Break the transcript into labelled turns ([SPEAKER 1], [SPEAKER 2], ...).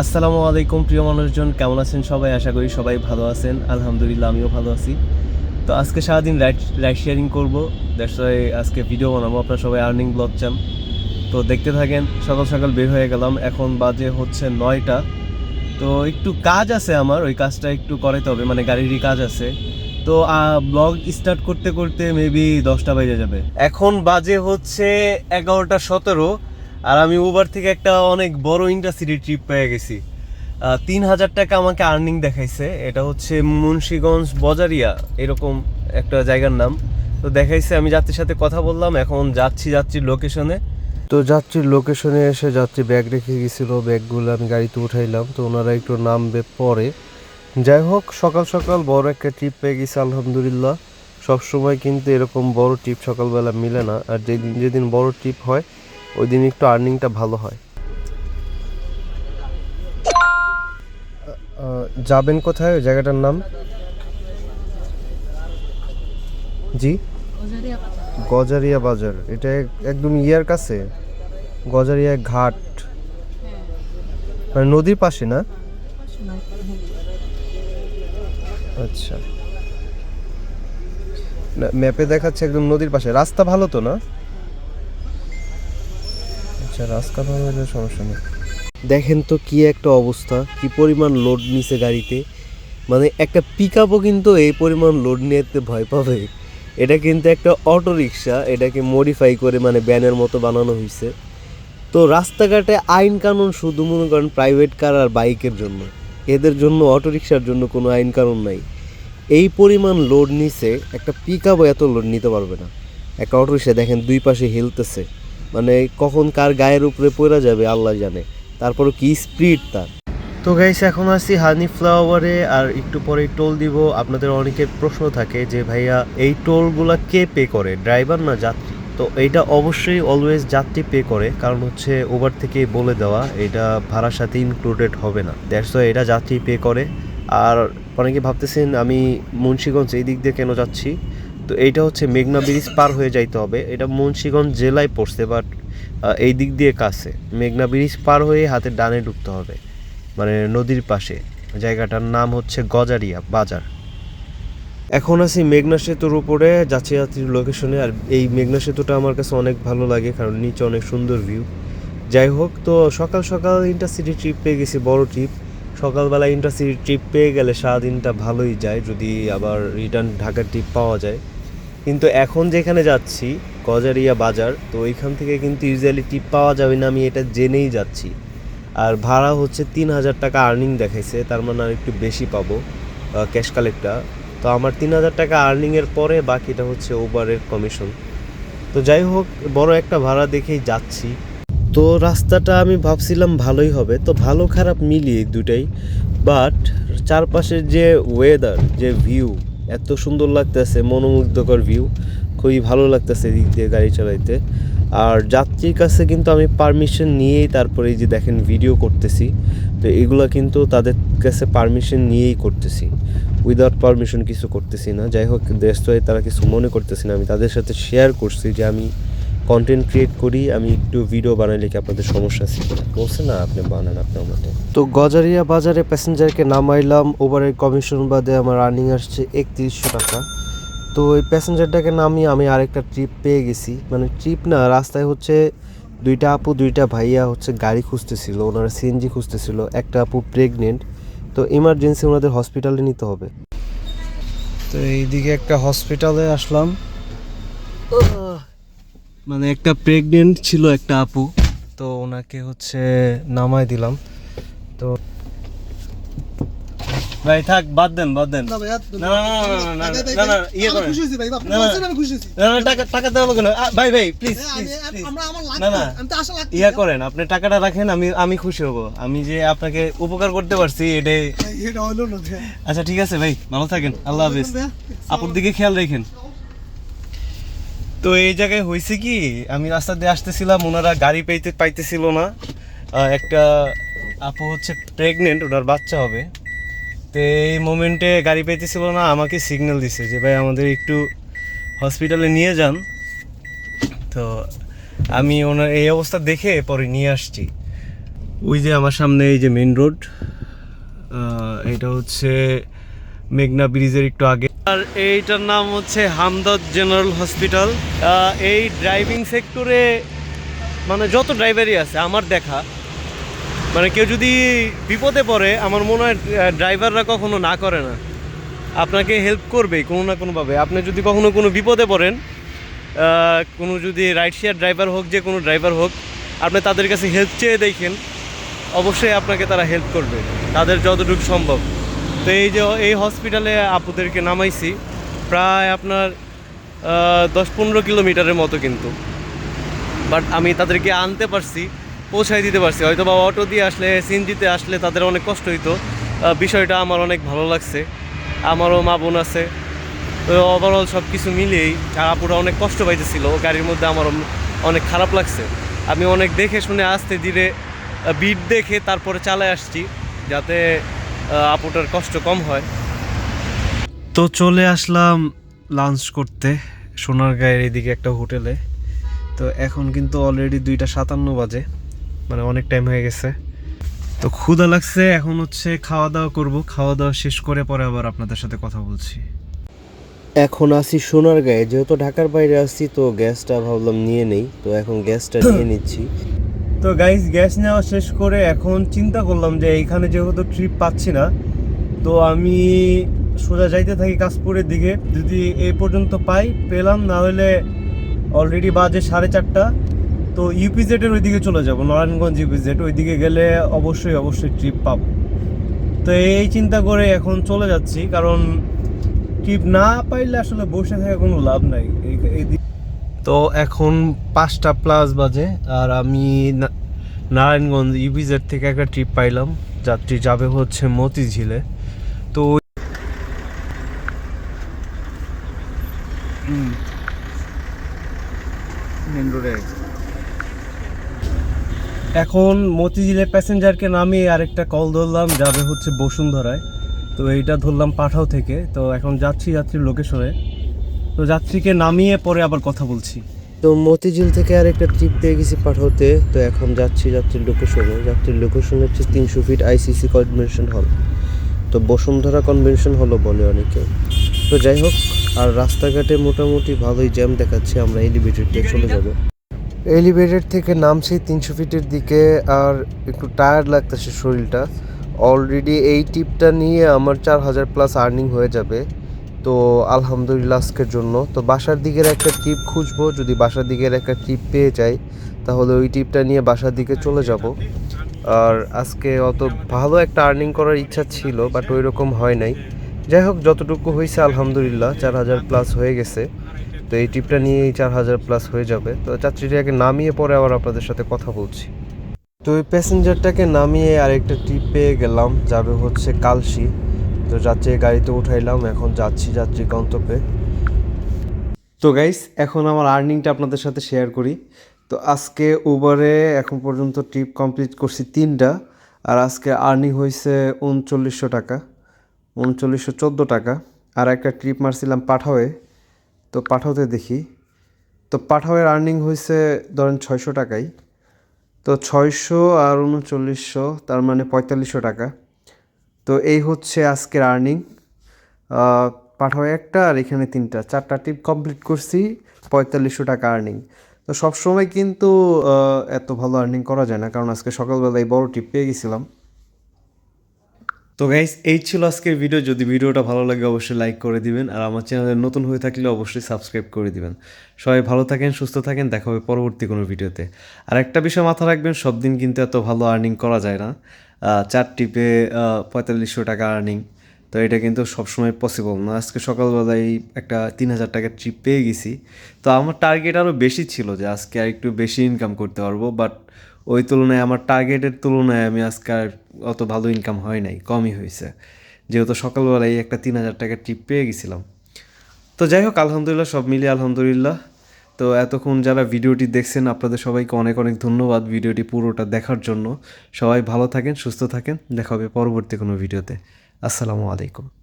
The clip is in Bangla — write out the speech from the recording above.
[SPEAKER 1] আসসালামু আলাইকুম, প্রিয় মানুষজন। কেমন আছেন সবাই? আশা করি সবাই ভালো আছেন। আলহামদুলিল্লাহ, আমিও ভালো আছি। তো আজকে সারাদিন রাইড রাইড শেয়ারিং করব। ওয়াই আজকে ভিডিও বানাবো। আপনারা সবাই আর্নিং ব্লগ চান। তো দেখতে থাকেন, সকাল সকাল বের হয়ে গেলাম। এখন বাজে হচ্ছে নয়টা। তো একটু কাজ আছে আমার। ওই কাজটা একটু করাইতে হবে। মানে গাড়িরই কাজ আছে। তো ব্লগ স্টার্ট করতে করতে মেবি দশটা বেজে যাবে। এখন বাজে হচ্ছে এগারোটা সতেরো। আর আমি উবার থেকে একটা অনেক বড় ইন্ডাস্ট্রি ট্রিপ পেয়ে গেছি। তিন হাজার টাকা আমাকে আর্নিং দেখাইছে। এটা হচ্ছে মুন্সীগঞ্জ বজারিয়া, এরকম একটা জায়গার নাম। তো দেখাইছে, আমি যাত্রীর সাথে কথা বললাম, এখন যাচ্ছি যাত্রীর লোকেশনে তো যাত্রীর লোকেশনে এসে যাত্রী ব্যাগ রেখে গেছিল ব্যাগগুলো আমি গাড়িতে উঠাইলাম। তো ওনারা একটু নামবে পরে। যাই হোক, সকাল সকাল বড় একটা ট্রিপ পেয়ে গেছি, আলহামদুলিল্লাহ। সবসময় কিন্তু এরকম বড় ট্রিপ সকালবেলা মিলে না। আর যেদিন যেদিন বড় ট্রিপ হয় ওই দিন একটু আর্নিংটা ভালো হয়। যাবেন কোথায়? ওই জায়গাটার নাম? জি? গজারিয়া বাজার। এটা একদম ইয়ার কাছে। গজারিয়া ঘাট। মানে নদীর পাশে না? আচ্ছা। ম্যাপে দেখাচ্ছে একদম নদীর পাশে। রাস্তা ভালো তো না? আচ্ছা রাস্তা হলে সমস্যা নেই। দেখেন তো কি একটা অবস্থা, কি পরিমাণ লোড নিছে গাড়িতে। মানে একটা পিক আপও কিন্তু এই পরিমাণ লোড নিতে ভয় পাবে। এটা কিন্তু একটা অটো রিক্সা এটাকে মডিফাই করে মানে ব্যানের মতো বানানো হয়েছে তো রাস্তাঘাটে আইন কানুন শুধু মনে করেন প্রাইভেট কার আর বাইকের জন্য। এদের জন্য অটো রিক্সার জন্য কোনো আইন কানুন নাই। এই পরিমাণ লোড নিছে, একটা পিক আপও এত লোড নিতে পারবে না। একটা অটো রিক্সা দেখেন দুই পাশে হেলতেছে। মানে কখন কার গায়ের উপরে পড়ে যাবে, আল্লাহ জানে। তারপরও কি স্পিড তার। তো গাইস এখন আছি হানি ফ্লাওয়ারে আর একটু পরে টোল দিব। আপনাদের অনেকের প্রশ্ন থাকে যে, ভাইয়া, এই টোলগুলা কে পে করে? ড্রাইভার না যাত্রী? তো এইটা অবশ্যই অলওয়েজ যাত্রী পে করে, কারণ হচ্ছে ওভার থেকে বলে দেওয়া, এটা ভাড়ার সাথে ইনক্লুডেড হবে না। দ্যাটস এটা যাত্রী পে করে। আর অনেকে ভাবতেছেন, আমি মুন্সীগঞ্জ এই দিক দিয়ে কেন যাচ্ছি? তো এইটা হচ্ছে মেঘনা ব্রিজ পার হয়ে যাইতে হবে। এটা মুন্সিগঞ্জ জেলায় পড়ছে বাট এই দিক দিয়ে কাছে। মেঘনা ব্রিজ পার হয়ে হাতের ডানে ঢুকতে হবে মানে নদীর পাশে। জায়গাটার নাম হচ্ছে গজারিয়া বাজার। এখন আছি মেঘনা সেতুর উপরে যাচ্ছি যাত্রীর লোকেশনে আর এই মেঘনা সেতুটা আমার কাছে অনেক ভালো লাগে, কারণ নিচে অনেক সুন্দর ভিউ যাই হোক, তো সকাল সকাল ইন্টারসিটি ট্রিপ পেয়ে গেছি, বড় ট্রিপ সকালবেলা ইন্টারসিটি ট্রিপ পেয়ে গেলে সারাদিনটা ভালোই যায়, যদি আবার রিটার্ন ঢাকার ট্রিপ পাওয়া যায়। কিন্তু এখন যেখানে যাচ্ছি, গজারিয়া বাজার, তো ওইখান থেকে কিন্তু ইউজুয়ালি টিপ পাওয়া যাবে না, আমি এটা জেনেই যাচ্ছি। আর ভাড়া হচ্ছে তিন হাজার টাকা আর্নিং দেখাইছে, তার মানে আর একটু বেশি পাবো ক্যাশ কালেক্টটা তো আমার তিন হাজার টাকা আর্নিংয়ের পরে বাকিটা হচ্ছে ওভারের কমিশন তো যাই হোক, বড় একটা ভাড়া দেখেই যাচ্ছি। তো রাস্তাটা আমি ভাবছিলাম ভালোই হবে, তো ভালো খারাপ মিলিয়ে দুটাই বাট চারপাশের যে ওয়েদার যে ভিউ এত সুন্দর লাগতেছে, মনোমুগ্ধকর ভিউ খুবই ভালো লাগতেছে এদিক দিয়ে গাড়ি চালাইতে। আর যাত্রীর কাছে কিন্তু আমি পারমিশন নিয়েই তারপরে এই যে দেখেন ভিডিও করতেছি, তো এগুলো কিন্তু তাদের কাছে পারমিশন নিয়েই করতেছি। উইদাউট পারমিশন কিছু করতেছি না, যাই হোক হয়ে তারা কিছু মনে করতেছি না, আমি তাদের সাথে শেয়ার করছি যে আমি কন্টেন্ট ক্রিয়েট করি আমি একটু ভিডিও বানাইলে কি আপনাদের সমস্যা আছে। কিনা বলছে না আপনি বানান আপনার মতো। তো গজারিয়া বাজারে প্যাসেঞ্জারকে নামাইলাম ওভারের কমিশন বাদে আমার রানিং আসছে একত্রিশশো টাকা। তো ওই প্যাসেঞ্জারটাকে নামিয়ে আমি আরেকটা ট্রিপ পেয়ে গেছি। মানে ট্রিপ না রাস্তায় হচ্ছে দুইটা আপু দুইটা ভাইয়া হচ্ছে গাড়ি খুঁজতেছিল ওনারা সিএনজি খুঁজতেছিল একটা আপু প্রেগনেন্ট তো ইমার্জেন্সি ওনাদের হসপিটালে নিতে হবে। তো এইদিকে একটা হসপিটালে আসলাম। মানে একটা প্রেগনেন্ট ছিল একটা আপু তো ওনাকে হচ্ছে নামায় দিলাম তো ভাই থাক বাদ দেন বাদ দেন ইয়ে করেন টাকা দেওয়া ভাই ভাই প্লিজ না না ইয়া করেন আপনি টাকাটা রাখেন আমি আমি খুশি হব আমি যে আপনাকে উপকার করতে পারছি এটাই
[SPEAKER 2] এটা
[SPEAKER 1] আচ্ছা ঠিক আছে ভাই ভালো থাকেন আল্লাহ হাফিজ আপুর দিকে খেয়াল রাখেন তো এই জায়গায় হয়েছে কি, আমি রাস্তা দিয়ে আসতেছিলাম, ওনারা গাড়ি পাইতে পাইতেছিল না। একটা আপু হচ্ছে প্রেগনেন্ট ওনার বাচ্চা হবে। তো এই মোমেন্টে গাড়ি পাইতেছিল না, আমাকে সিগন্যাল দিছে যে, ভাই, আমাদের একটু হসপিটালে নিয়ে যান। তো আমি ওনার এই অবস্থা দেখে পরে নিয়ে আসছি। ওই যে আমার সামনে এই যে মেন রোড এটা হচ্ছে মেঘনা ব্রিজের একটু আগে। আর এইটার নাম হচ্ছে হামদর্দ জেনারেল হসপিটাল। এই ড্রাইভিং সেক্টরে মানে যত ড্রাইভারই আছে, আমার দেখা মানে কেউ যদি বিপদে পড়ে, আমার মনে হয় ড্রাইভাররা কখনো না করে না। আপনাকে হেল্প করবেই কোনো না কোনোভাবে। আপনি যদি কখনো কোনো বিপদে পড়েন কোনো যদি রাইড শেয়ার ড্রাইভার হোক, যে কোনো ড্রাইভার হোক, আপনি তাদের কাছে হেল্প চেয়ে দেখেন, অবশ্যই আপনাকে তারা হেল্প করবে। তাদের যতটুকু সম্ভব। তো এই যে এই হসপিটালে আপুদেরকে নামাইছি, প্রায় আপনার দশ পনেরো কিলোমিটারের মতো কিন্তু। বাট আমি তাদেরকে আনতে পারছি, পৌঁছাই দিতে পারছি। হয়তো বা অটো দিয়ে আসলে, সিএনজিতে আসলে তাদের অনেক কষ্ট হইতো। বিষয়টা আমার অনেক ভালো লাগছে। আমারও মা বোন আছে। তো ওভারঅল সব কিছু মিলিয়েই আর আপুরা অনেক কষ্ট পাইতেছিল। গাড়ির মধ্যে আমার অনেক খারাপ লাগছে। আমি অনেক দেখে শুনে আসতে ধীরে বিট দেখে তারপরে চালায় আসছি। যাতে আপুটার কষ্ট কম হয়। তো চলে আসলাম লাঞ্চ করতে সোনারগাঁয়ের এদিকে একটা হোটেলে। তো এখন কিন্তু অলরেডি দুইটা সাতান্ন বাজে মানে অনেক টাইম হয়ে গেছে। তো ক্ষুধা লাগছে এখন হচ্ছে খাওয়া দাওয়া করব। খাওয়া দাওয়া শেষ করে পরে আবার আপনাদের সাথে কথা বলছি। এখন আসি সোনার গায়ে যেহেতু ঢাকার বাইরে আসছি তো গ্যাসটা ভাবলাম নিয়ে নেই। তো এখন গ্যাসটা নিয়ে নিচ্ছি। তো গাইস গ্যাস নেওয়া শেষ করে এখন চিন্তা করলাম যে এইখানে যেহেতু ট্রিপ পাচ্ছি না, তো আমি সোজা যাইতে থাকি কাশপুরের দিকে। যদি এই পর্যন্ত পাই, পেলাম না হলে অলরেডি বাজে সাড়ে চারটা। তো ইউপিজেডের ওইদিকে চলে যাব, নারায়ণগঞ্জ ইউপিজেড ওইদিকে গেলে অবশ্যই অবশ্যই ট্রিপ পাব। তো এই চিন্তা করে এখন চলে যাচ্ছি, কারণ ট্রিপ না পাইলে আসলে বসে থাকা কোনো লাভ নাই। এই- তো এখন পাঁচটা প্লাস বাজে আর আমি না- নারায়ণগঞ্জ ইভিজেড থেকে একটা ট্রিপ পাইলাম। যাত্রী যাবে হচ্ছে মতিঝিলে। তো এখন মতিঝিলে প্যাসেঞ্জারকে নামিয়ে আরেকটা কল ধরলাম যাবে হচ্ছে বসুন্ধরায়। তো এইটা ধরলাম পাঠাও থেকে। তো এখন যাচ্ছি যাত্রীর লোকেশনে তো যাত্রীকে নামিয়ে পরে আবার কথা বলছি। তো মতিঝিল থেকে আরেকটা ট্রিপ পেয়ে গেছি পাঠাওতে তো এখন যাচ্ছি যাত্রীর লোকেশনে যাত্রীর লোকেশন হচ্ছে তিনশো ফিট আইসিসি কনভেনশন হল তো বসুন্ধরা কনভেনশন হলও বলে অনেকে। তো যাই হোক আর রাস্তাঘাটে মোটামুটি ভালোই জ্যাম দেখাচ্ছে। আমরা এলিভেটেড দিয়ে চলে যাব। এলিভেটেড থেকে নামছি তিনশো ফিটের দিকে আর একটু টায়ার্ড লাগতেছে শরীরটা। অলরেডি এই টিপটা নিয়ে আমার চার হাজার প্লাস আর্নিং হয়ে যাবে। তো আলহামদুলিল্লাহ আজকের জন্য। তো বাসার দিকের একটা ট্রিপ খুঁজবো, যদি বাসার দিকের একটা ট্রিপ পেয়ে যাই, তাহলে ওই টিপটা নিয়ে বাসার দিকে চলে যাব। আর আজকে অত ভালো একটা আর্নিং করার ইচ্ছা ছিল বাট ওই রকম হয় নাই। যাই হোক, যতটুকু হয়েছে আলহামদুলিল্লাহ, চার হাজার প্লাস হয়ে গেছে। তো এই ট্রিপটা নিয়েই চার হাজার প্লাস হয়ে যাবে। তো যাত্রীটাকে নামিয়ে পরে আবার আপনাদের সাথে কথা বলছি। তো ওই প্যাসেঞ্জারটাকে নামিয়ে আরেকটা ট্রিপ পেয়ে গেলাম, যাবে হচ্ছে কালশি। তো যাত্রী গাড়িতে উঠাইলাম, এখন যাচ্ছি যাত্রী গন্তব্যে। তো গাইস এখন আমার আর্নিংটা আপনাদের সাথে শেয়ার করি। তো আজকে উবারে এখন পর্যন্ত ট্রিপ কমপ্লিট করছি তিনটা, আর আজকে আর্নিং হয়েছে উনচল্লিশশো টাকা, উনচল্লিশশো চোদ্দ টাকা। আর একটা ট্রিপ মারছিলাম পাঠাওয়ে, তো পাঠাওতে দেখি। তো পাঠাওয়ের আর্নিং হয়েছে ধরেন ছয়শো টাকাই। তো ছয়শো আর উনচল্লিশশো, তার মানে পঁয়তাল্লিশশো টাকা। তো এই হচ্ছে আজকের আর্নিং পাঠাও একটা আর এখানে তিনটা। চারটা টিপ কমপ্লিট করছি, পঁয়তাল্লিশশো টাকা আর্নিং তো সবসময় কিন্তু এত ভালো আর্নিং করা যায় না, কারণ আজকে সকালবেলা এই বড় টিপ পেয়ে গেছিলাম। তো গাইস এই ছিল আজকের ভিডিও যদি ভিডিওটা ভালো লাগে, অবশ্যই লাইক করে দিবেন। আর আমার চ্যানেলে নতুন হয়ে থাকলে অবশ্যই সাবস্ক্রাইব করে দিবেন। সবাই ভালো থাকেন, সুস্থ থাকেন। দেখা হবে পরবর্তী কোনো ভিডিওতে আর একটা বিষয় মাথা রাখবেন সব দিন কিন্তু এত ভালো আর্নিং করা যায় না। চার টিপে পঁয়তাল্লিশশো টাকা আর্নিং তো এটা কিন্তু সবসময় পসিবল না। আজকে সকালবেলায় একটা তিন হাজার টাকার ট্রিপ পেয়ে গেছি। তো আমার টার্গেট আরও বেশি ছিল যে আজকে আর একটু বেশি ইনকাম করতে পারব। বাট ওই তুলনায়, আমার টার্গেটের তুলনায় আমি আজকে আর অত ভালো ইনকাম হয় নাই, কমই হয়েছে। যেহেতু সকালবেলায় একটা তিন হাজার টাকার ট্রিপ পেয়ে গেছিলাম। তো যাই হোক, আলহামদুলিল্লাহ, সব মিলিয়ে আলহামদুলিল্লাহ। তো এতক্ষণ যারা ভিডিওটি দেখছেন, আপনাদের সবাইকে অনেক অনেক ধন্যবাদ ভিডিওটি পুরোটা দেখার জন্য। সবাই ভালো থাকেন, সুস্থ থাকেন। দেখা হবে পরবর্তী কোনো ভিডিওতে। আসসালামু আলাইকুম।